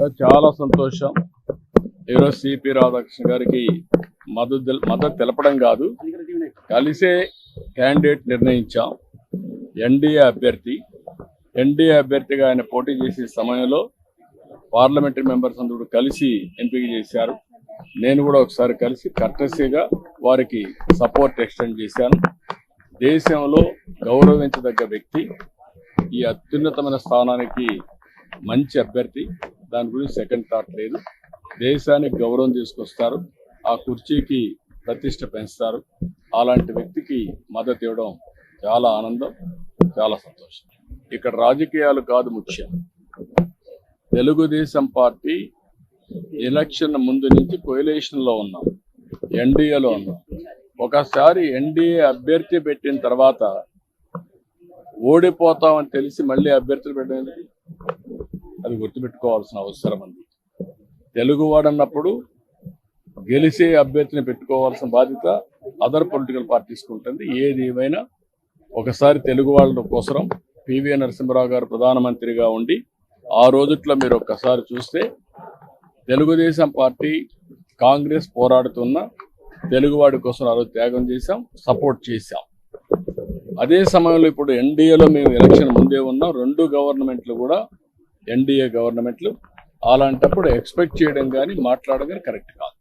చాలా సంతోషం. ఈరోజు సిపి రాధాకృష్ణ గారికి మద్దతు మద్దతు తెలపడం కాదు. కలిసే క్యాండిడేట్ నిర్ణయించాం. ఎన్డీఏ అభ్యర్థి. ఎన్డీఏ అభ్యర్థిగా ఆయన పోటీ చేసే సమయంలో పార్లమెంటరీ మెంబర్స్ అందరూ కలిసి ఎంపిక చేశారు. నేను కూడా ఒకసారి కలిసి కర్టసీగా వారికి సపోర్ట్ ఎక్స్టెండ్ చేశాను. దేశంలో గౌరవించదగ్గ వ్యక్తి. ఈ అత్యున్నతమైన స్థానానికి మంచి అభ్యర్థి. దాని గురించి సెకండ్ థాట్ లేదు. దేశానికి గౌరవం తీసుకొస్తారు. ఆ కుర్చీకి ప్రతిష్ట పెంచుతారు. అలాంటి వ్యక్తికి మద్దతు ఇవ్వడం చాలా ఆనందం చాలా సంతోషం. ఇక్కడ రాజకీయాలు కాదు ముఖ్యం. తెలుగుదేశం పార్టీ ఎలక్షన్ ముందు నుంచి కోయిలేషన్లో ఉన్నాం. ఎన్డీఏలో ఉన్నాం. ఒకసారి ఎన్డీఏ అభ్యర్థి పెట్టిన తర్వాత ఓడిపోతామని తెలిసి మళ్ళీ అభ్యర్థులు పెట్టినది అది గుర్తుపెట్టుకోవాల్సిన అవసరం ఉంది. తెలుగువాడన్నప్పుడు గెలిచే అభ్యర్థిని పెట్టుకోవాల్సిన బాధ్యత అదర్ పొలిటికల్ పార్టీస్కి ఉంటుంది. ఏది ఏమైనా ఒకసారి తెలుగు వాళ్ళ కోసరం పివి నరసింహరావు గారు ప్రధానమంత్రిగా ఉండి ఆ రోజుట్లో మీరు ఒక్కసారి చూస్తే తెలుగుదేశం పార్టీ కాంగ్రెస్ పోరాడుతున్న తెలుగువాడి కోసం ఆ రోజు త్యాగం చేశాం సపోర్ట్ చేశాం. అదే సమయంలో ఇప్పుడు ఎన్డీఏలో మేము ఎలక్షన్ ముందే ఉన్నాం. రెండు గవర్నమెంట్లు కూడా ఎన్డీఏ గవర్నమెంట్లు అలాంటప్పుడు ఎక్స్పెక్ట్ చేయడం కానీ మాట్లాడడం కానీ కరెక్ట్ కాదు.